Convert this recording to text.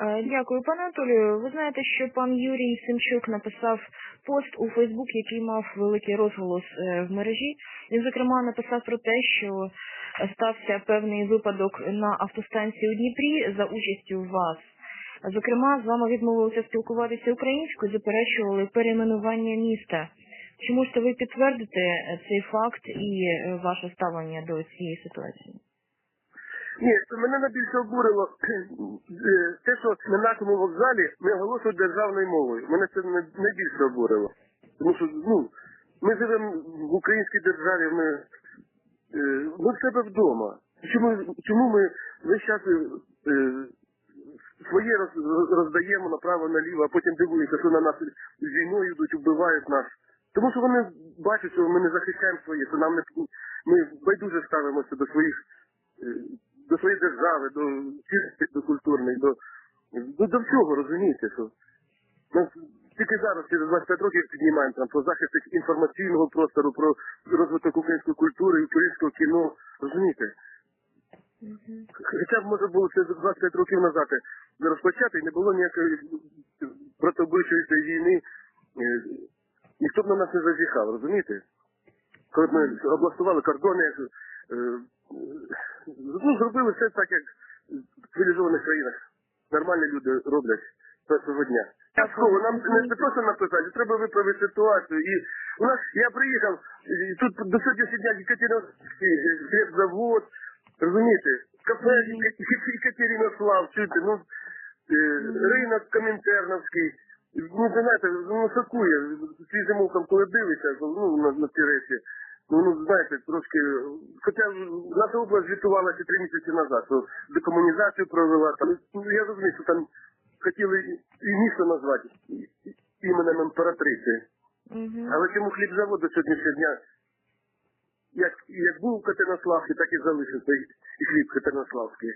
Дякую, пане Анатолію. Ви знаєте, що пан Юрій Семчук написав пост у Фейсбук, який мав великий розголос е, в мережі. Він, зокрема, написав про те, що стався певний випадок на автостанції у Дніпрі за участю вас. Зокрема, з вами відмовилися спілкуватися українською, заперечували перейменування міста. Чи можете ви підтвердити е, цей факт і е, ваше ставлення до цієї ситуації? Ні, мене найбільше обурило е, те, що на нашому вокзалі не оголошують державною мовою. Мене це найбільше обурило. Тому що ну, ми живемо в українській державі, ми, е, ми в себе вдома. Чому, чому ми весь час е, своє роз- роздаємо направо-наліво, а потім дивуємося, що на нас війною йдуть, вбивають нас. Тому що вони бачать, що ми не захищаємо своє, що нам не ми байдуже ставимося до своїх до своєї держави, до до культурних, до, до, до всього, розумієте, що ми тільки зараз, через 25 років піднімаємо там про захист інформаційного простору, про розвиток української культури, українського кіно, розумієте? Хоча б може було це 25 років назад розпочати, і не було ніякої протобичої війни, е, ніхто б на нас не зазіхав, розумієте? Коли б ми облаштували кордони, е, ну, зробили все так, як в цивілізованих країнах. Нормальні люди роблять першого дня. Обов'язково, нам не просто написати, треба виправити ситуацію. І у нас я приїхав і тут до сьогоднішнього дня Екатериновський хлібзавод, розумієте, кафе Екатеринослав, чуєте, ну е, ринок Комінтерновський. Ну, знаєте, ну шокує. Свіжим оком, коли дивишся, ну, на, на ці речі, ну, ну, знаєте, трошки, хоча наша область звітувалася три місяці назад, що декомунізацію провела, там, ну, я розумію, що там хотіли і місто назвати іменем імператриці. Угу. Але чому хлібзавод до сьогоднішнього дня, як, як був Катеринославський, так і залишився і хліб Катеринославський.